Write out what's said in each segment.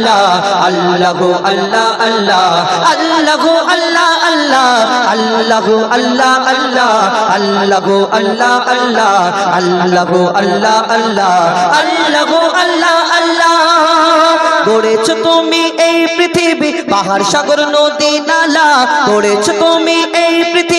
আল্লাহ আল্লাহ আল্লাহ আল্লাহ আল্লাহ আল্লাহ আল্লাহ আল্লাহ আল্লাহ আল্লাহ আল্লাহ আল্লাহ আল্লাহ আল্লাহ আল্লাহ আল্লাহ গড়েছ তুমি এই পৃথিবী, পাহাড় সাগর, নদী, নালা। গড়েছ তুমি এই পৃথিবী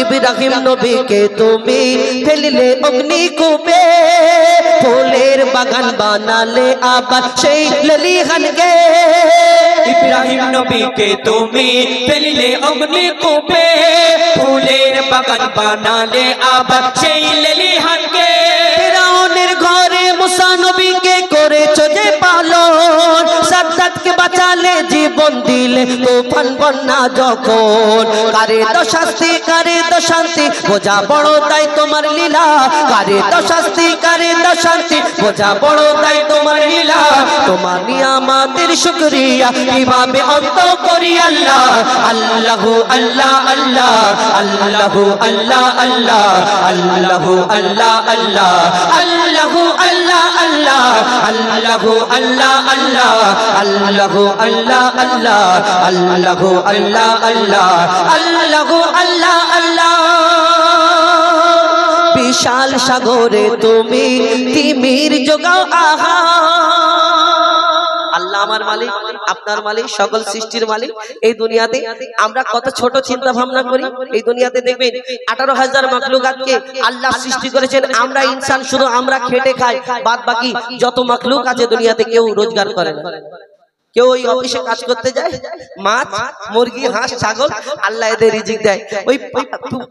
ইব্রাহিম নবীকে তুমি ফেলিলে অগ্নি কূপে ফুলের বাগান বানালে আবার সেই ললিহানকে ইব্রাহিম নবীকে তুমি ফেলিলে অগ্নি কূপে ফুলের বাগান বানালে আবার সেই লেলিহানকে জাতকে বাঁচালে জীবন দিলে তুফান বন্যা যখন। কারে দশাস্তি কারে দশান্তি বোঝা বড় তাই তোমার লীলা। কারে দশাস্তি কারে দশান্তি বোঝা বড় তাই তোমার লীলা। তোমার নিয়ামাতের শুকরিয়া, কীভাবে অন্ত করি আল্লাহ? আল্লাহু আল্লাহ আল্লাহ, আল্লাহু আল্লাহ আল্লাহ, আল্লাহু আল্লাহ আল্লাহ, আল্লাহু আল্লাহ আল্লাহু আল্লাহ আল্লাহ, আল্লাহু আল্লাহ আল্লাহ, আল্লাহু আল্লাহ আল্লাহ, আল্লাহু আল্লাহ আল্লাহ। বিশাল সাগরে তুমি তিমির যোগাও আহা। আমার মালিক, আপনার মালিক, সকল সৃষ্টির মালিক। এই দুনিয়াতে আমরা কত ছোট চিন্তা ভাবনা করি। এই দুনিয়াতে দেখবেন আঠারো হাজার মাকলুকাতকে আল্লাহ সৃষ্টি করেছেন। আমরা ইনসান শুধু আমরা খেটে খাই বাদ বাকি যত মাকলুক আছে দুনিয়াতে কেউ রোজগার করে কেউ ওই অফিসে কাজ করতে যায়, মাছ, মুরগি, হাঁস, ছাগল, আল্লাহ এদের রিজিক দেয়। ওই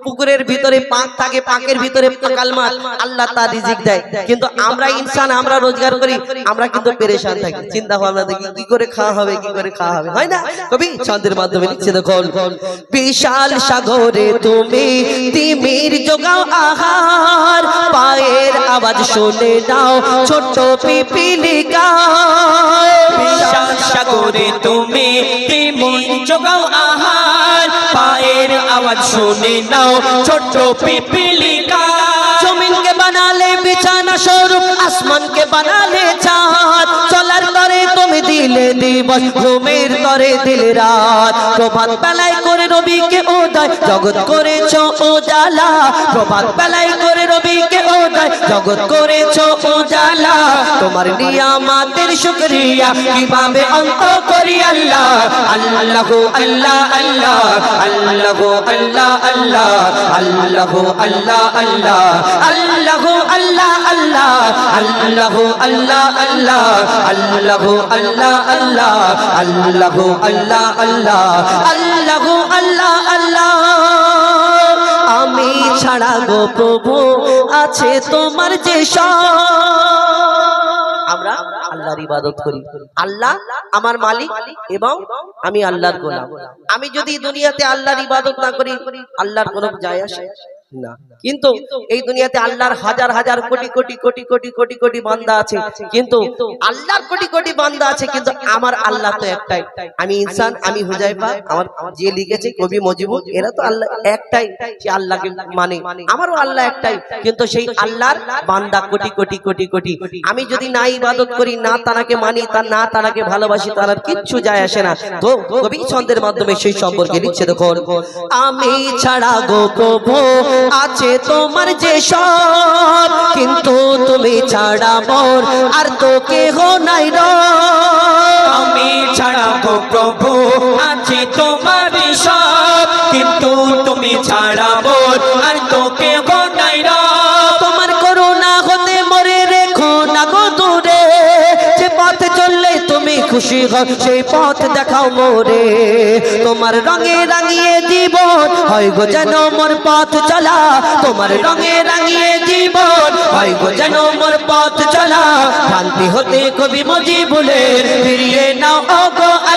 পুকুরের ভিতরে পাক থাকে, পাকের ভিতরে পাকাল মাছ, আল্লাহ তার রিজিক দেয়। কিন্তু আমরা ইনসান, আমরা রোজগার করি, আমরা কিন্তু পেরেশান থাকি। চিন্তা ভাবনা দেখি, কি করে খাওয়া হবে, কি করে খাওয়া হবে, হয় না? কবি ছন্দের মাধ্যমে লিখছে দেখো বিশাল সাগরে তুমি তিমির যোগাও আহার, পায়ের আওয়াজ শুনে নাও, ছোট্ট পিপিলিকা সাগরে তুমি যোগাও আহার। পায়ের আওয়াজ শুনে নাও, ছোট্ট পিপিলিকা। জমিনকে বানালে বিছানা স্বরূপ, আসমানকে বানালে দিলে দিবস ঘুমের তরে দিলে রাত। প্রভাত বেলায় করে রবিকে উদয়, জগৎ করেছ উজালা। প্রভাত বেলায় করে রবিকে উদয়, জগৎ করেছ উজালা। তোমার নিয়ামাতের শুকরিয়া কীভাবে অন্ত করি আল্লাহ? আল্লাহ আল্লাহ আল্লাহ আল্লাহ আল্লাহ আল্লাহ আল্লাহ আল্লাহ আল্লাহ আল্লাহ আল্লাহ আল্লাহ আল্লাহ আল্লাহ আল্লাহ আল্লাহ আল্লাহ আল্লাহ আল্লাহ আল্লাহ আল্লাহ আল্লাহ আল্লাহ আল্লাহ। আমি ছাড়া গো প্রভু আছে তোমার যে আমরা আল্লাহর ইবাদত করি। আল্লাহ আমার মালিক এবং আমি আল্লাহর গোলাম। আমি যদি দুনিয়াতে আল্লাহর ইবাদত না করি, আল্লাহর কোনো যায় আসে। না। কিন্তু এই দুনিয়াতে আল্লাহর হাজার হাজার কোটি কোটি কোটি কোটি কোটি কোটি বান্দা আছে। কিন্তু আল্লাহর কোটি কোটি বান্দা আছে, কিন্তু আমার আল্লাহ তো একটাই। আমি ইনসান, আমি হুজাইফা, আমার যে লিখেছে কবি মজিবুর, এরা তো আল্লাহ একটাই সে আল্লাহকে মানে। আমারও আল্লাহ একটাই, কিন্তু সেই আল্লাহর বান্দা কোটি কোটি কোটি কোটি। আমি যদি না ইবাদত করি, না তারাকে মানি তার না তারাকে ভালোবাসি, তার আর কিচ্ছু যায় আসে না। তো কবি ছন্দের মাধ্যমে সেই সম্পর্কে লিখছে দেখুন। আমি ছাড়া গো প্রভু আছে তোমার যে সব কিন্তু তুমি ছাড়া মোর আর তো কেহ নাই আমি ছাড়া প্রভু, আছে তোমার সব, কিন্তু তুমি ছাড়া খুশি হও, সেই পথ দেখাও মোরে। তোমার রঙে রাঙিয়ে জীবন, হয় গো যেন মোর পথ চলা। তোমার রঙে রাঙিয়ে জীবন, হয় গো যেন মোর পথ চলা। শান্তি হতে কবি মজি বলে ফিরিয়ে নাও গো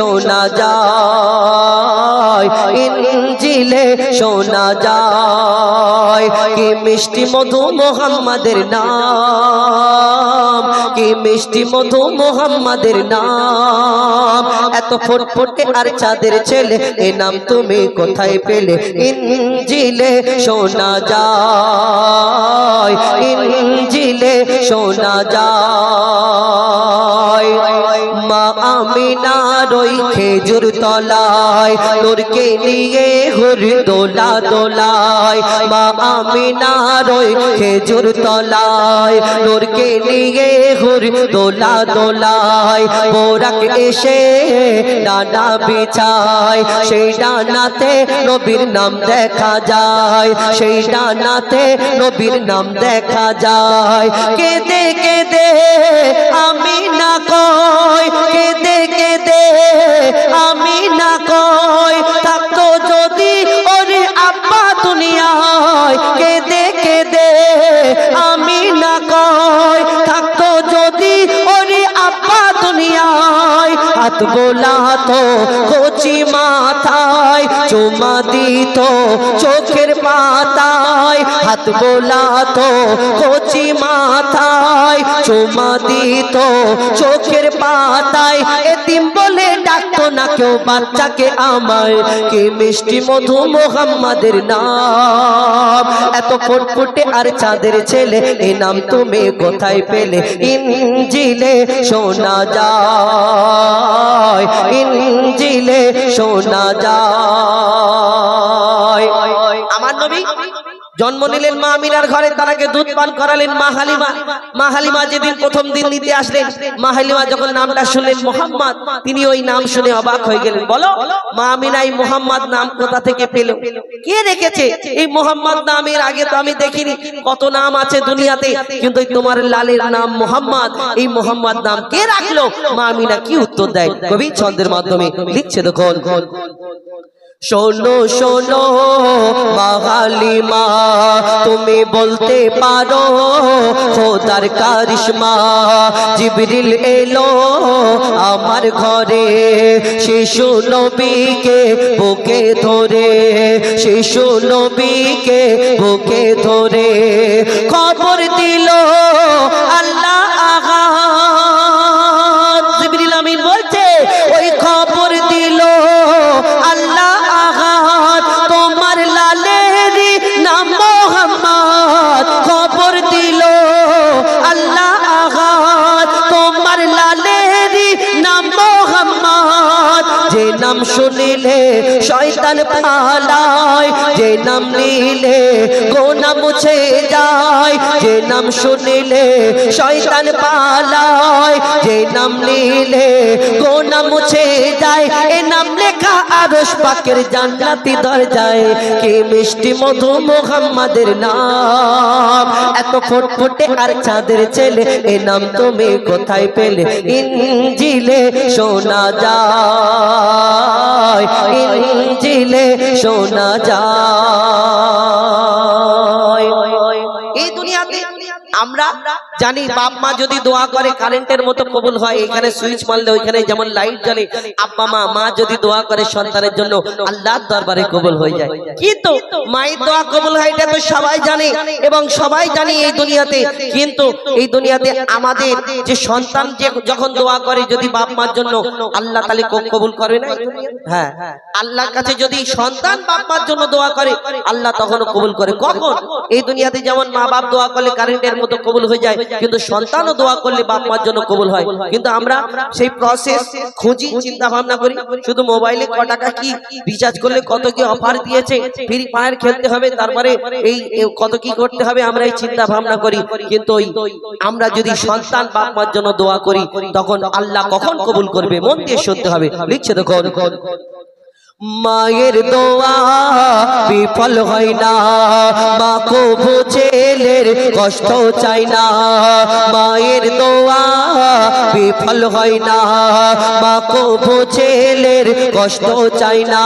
শোনা যায়। ইঞ্জিলে শোনা যায়। কি মিষ্টি মধু মোহাম্মদের নাম? কি মিষ্টি মধু মোহাম্মদের নাম? এত ফুটফুটে আর চাঁদের ছেলে, এ নাম তুমি কোথায় পেলে? ইঞ্জিলে শোনা যায় ইঞ্জিলে শোনা যায়। মা আমিনার ওই খেজুর তলায় তোরকে নিয়ে হুর দোলা দোলায়। মা আমিনার ওই খেজুর তলায় তোরকে নিয়ে হুর দোলা দোলায়। বোরাক এসে ডানা বিছায়, সেই ডানাতে নবীর নাম দেখা যায়, সেই ডানাতে নবীর নাম দেখা যায়। কেঁদে কেঁদে আমি না কই, কেঁদে কেঁদে আমি না কই, থাকতো যদি ওরে আব্বা দুনিয়ায়, কেঁদে কেঁদে আমি না কই হাত গোলাতো কচি মাথায় চুমা দিত, চোখের পাতায় হাত গোলাতো কচি মাথায় চুমা দিত, চোখের পাতায় এতিম বলে ডাকতো না কেউ বাচ্চাকে আমায়। কি মিষ্টি মধু মোহাম্মদের নাম? এত ফুটফুটে আর চাঁদের ছেলে, এ নাম তুমি কোথায় পেলে? ইঞ্জিলে শোনা যায়, ইঞ্জিলে শোনা যায়। আমার নবী জন্ম নিলেন মা আমিনার ঘরে, তারাকে দুধ পান করালেন মা হালিমা। মা হালিমা যেদিন প্রথম দিন নিতে আসলেন, মা হালিমা যখন নামটা শুনলেন মোহাম্মদ, তিনি ওই নাম শুনে অবাক হয়ে গেলেন। বলো, মা আমিনা এই মোহাম্মদ নাম কোথা থেকে পেল? কে রেখেছে? এই মোহাম্মদ নামের আগে তো আমি দেখিনি। কত নাম আছে দুনিয়াতে, কিন্তু তোমার লালের নাম মোহাম্মদ। এই মোহাম্মদ নাম কে রাখল? মা আমিনা কি উত্তর দেয়? কবি ছন্দের মাধ্যমে লিখছে দেখুন। শোনো শোনো, মাহালিমা, তুমি বলতে পারো, খোদার কারিশমা। জিবরিল এলো আমার ঘরে, শিশু নবীকে বুকে ধরে, শিশু নবীকে বুকে ধরে। খবর দিল আল্লাহ যে নাম শুনিলে শয়তান পালায়, যে নাম নিলে গোনা মুছে যায়, যে নাম শুনিলে শয়তান পালায়, যে নাম নিলে গোনা মুছে যায়। এ নাম লেখা আরশ পাকের জান্নাতি দরজায়, কি মিষ্টি মধু মোহাম্মদের নাম? এত ফুটফুটে আর চাঁদের ছেলে, এ নাম তুমি কোথায় পেলে? ইঞ্জিলে শোনা যায়। ইঞ্জিলে শোনা যায়। এই দুনিয়াতে আমরা জানি বাপ মা যদি দোয়া করে কারেন্টের মতো কবুল হয়, এখানে সুইচ মারলে ওইখানে যেমন লাইট জ্বলে, আব্বা মা মা যদি দোয়া করে সন্তানের জন্য, আল্লাহর দরবারে কবুল হয়ে যায়। কিন্তু মায়ের দোয়া কবুল হয়, এটা তো সবাই জানে এবং সবাই জানি এই দুনিয়াতে। কিন্তু এই দুনিয়াতে আমাদের যে সন্তান যে যখন দোয়া করে, যদি বাপ মার জন্য, আল্লাহ তালে কবুল করে না হ্যাঁ। আল্লাহর কাছে যদি সন্তান বাপ মার জন্য দোয়া করে, আল্লাহ তখনও কবুল করে। কখন? এই দুনিয়াতে যেমন মা বাপ দোয়া করলে কারেন্টের মতো কবুল হয়ে যায় কিন্তু সন্তানও দোয়া করলে বাপ মার জন্য কবুল হয়। কিন্তু আমরা সেই প্রসেস খুঁজি চিন্তা ভাবনা করি। শুধু মোবাইলে ক টাকা কি? রিচার্জ করলে কত কি অফার দিয়েছে? ফ্রি ফায়ার খেলতে হবে তারপরে এই কত কি করতে হবে আমরা এই চিন্তা ভাবনা করি। কিন্তু ওই আমরা যদি সন্তান বাপ মার জন্য দোয়া করি তখন আল্লাহ কখন কবুল করবে? মন দিয়ে শুনতে হবে। লিখছে দেখো মায়ের দোয়া বিফল হয় না। মা কবু ছেলের কষ্ট চাই না। মায়ের দোয়া বিফল হয় না। মা কবু ছেলের কষ্ট চাই না।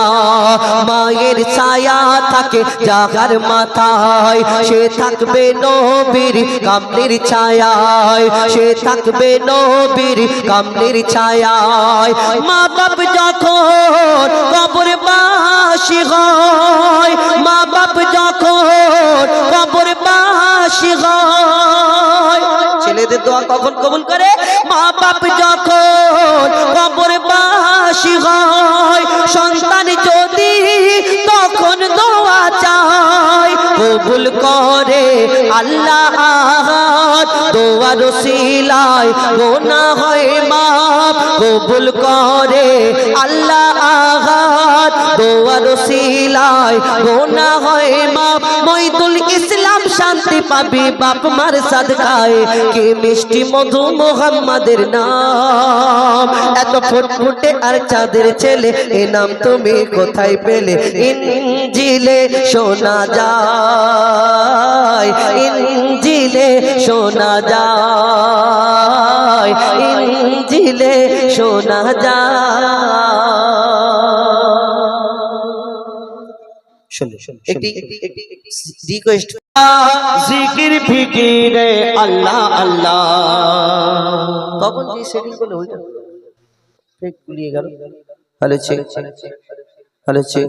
মায়ের ছায়া থাকে জাগার মাথায়। সে থাকবে নবীর কামলির ছায়ায়। সে থাকবে নবীর কামলির ছায়ায়। মা বাপ যখন কবর বাসি হয়। মা বাপ যখন কবর বাসি হয়, ছেলেদের দোয়া কখন কবুল করে? মা বাপ যখন কবুল করে আল্লাহ দোয়ার সিলায় গোনা হয় মাপ। কবুল করে আল্লাহ আঘাত দোয়ার সিলায় গোনা হয় মাপ। মইদুল ইসলাম শান্তি পাবি, বাপ মার সাদকায়। কে মিষ্টি মধু মোহাম্মদের নাম। এত ফুটফুটে আর চাঁদের ছেলে, এ নাম তুমি কোথায় পেলে? ইঞ্জিলে শোনা যায়। ইঞ্জিলে শোনা যায়। ইঞ্জিলে শোনা যায়। একটি রিকোয়েস্ট জিকির ফিকিরে আল্লাহ আল্লাহ। তখন যে সেটিং করলে ওইটা। ফেক গুলিয়ে গেল। হ্যালো চেক হ্যালো চেক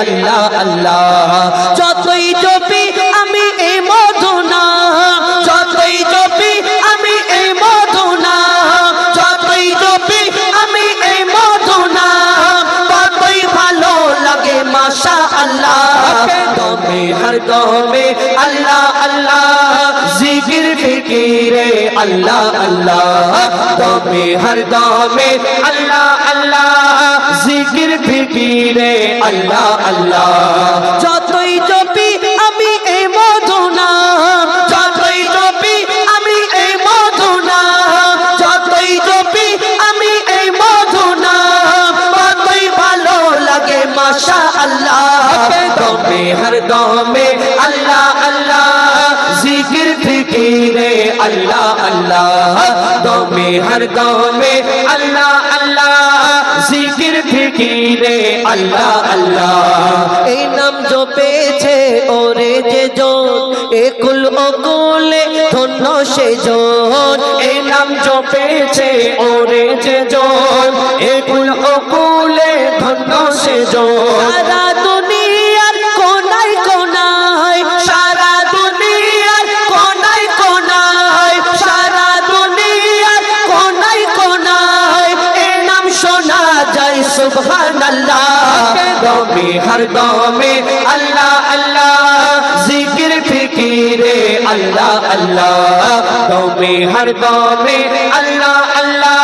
আল্লাহ আল্লাহ। যতই জপি আমি এই মধুনা, যতই জপি আমি এই মধুনা, যতই জপি আমি এই মধুনা, ততই ভালো লাগে মাশা আল্লাহ দমে, হর দমে, আল্লাহ আল্লাহ। জিকির, ফিকিরে, আল্লাহ আল্লাহ। দমে, হর দমে, আল্লাহ আল্লাহ। জিকির ফিকিরে আল্লাহ আল্লাহ। যতই জপি আমি এই মধুনা যতই জপি আমি এই মধুনা যতই জপি আমি এই মধুনা ততই ভালো লাগে মাশা আল্লাহ দমে হর দমে আল্লাহ আল্লাহ। জিকির ফিকিরে আল্লাহ আল্লাহ। দমে হর দমে আল্লাহ আল্লাহ। জিকির ফিকিরে, আল্লাহ আল্লাহ। এই নাম জপেছে ওরে যে জন একুল অকুলে ধন্য সে জন এই নাম জপেছে ওরে সুবহানাল্লাহ। দমে, হর দমে اللہ আল্লাহ জিকির ফিকিরে اللہ আল্লাহ। দমে, হর দমে اللہ আল্লাহ।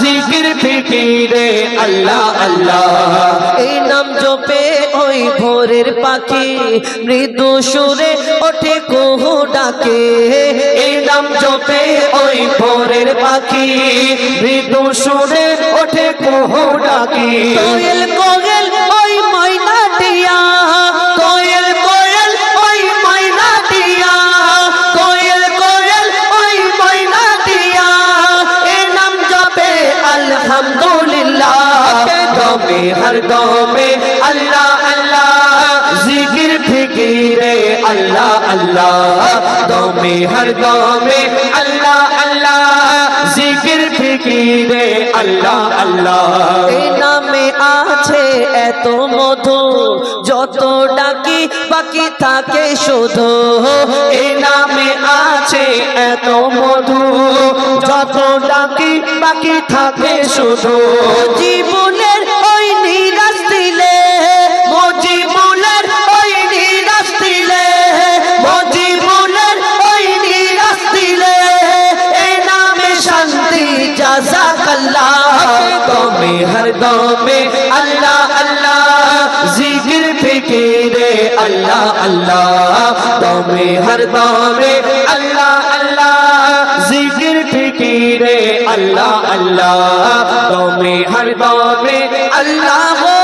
জিকির ফিকিরে اللہ আল্লাহ। এই جو জপে ওই ভোরের পাখি মৃদু সুরে ওঠে কুহু ডাকে। এই নাম জপে ওই ভোরের পাখি মৃদু সুরে ওঠে কোহ ডাকি। কোয়েল কোয়েল ওই ময়না টিয়া। কোয়েল কোয়েল ওই ময়না টিয়া। কোয়েল কোয়েল ওই ময়না টিয়া। এ নাম জপে আলহামদুলিল্লাহ। দমে হর দমে জিকির আল্লাহ আল্লাহ। দমে হর দমে আল্লাহ আল্লাহ। জিকির ফিকিরে আল্লাহ আল্লাহ। নামে আছে এত মধু যত ডাকি বাকি থাকে শুধু। এই নামে আছে এত মধু যত ডাকি বাকি থাকে শুধু। জীবনের শান্তি জাজাকাল্লাহ দমে হর দমে আল্লাহ আল্লাহ। জিকির ফিকিরে আল্লাহ আল্লাহ। দমে হর দমে আল্লাহ আল্লাহ। জিকির ফিকিরে আল্লাহ আল্লাহ। দমে হর দমে আল্লাহ।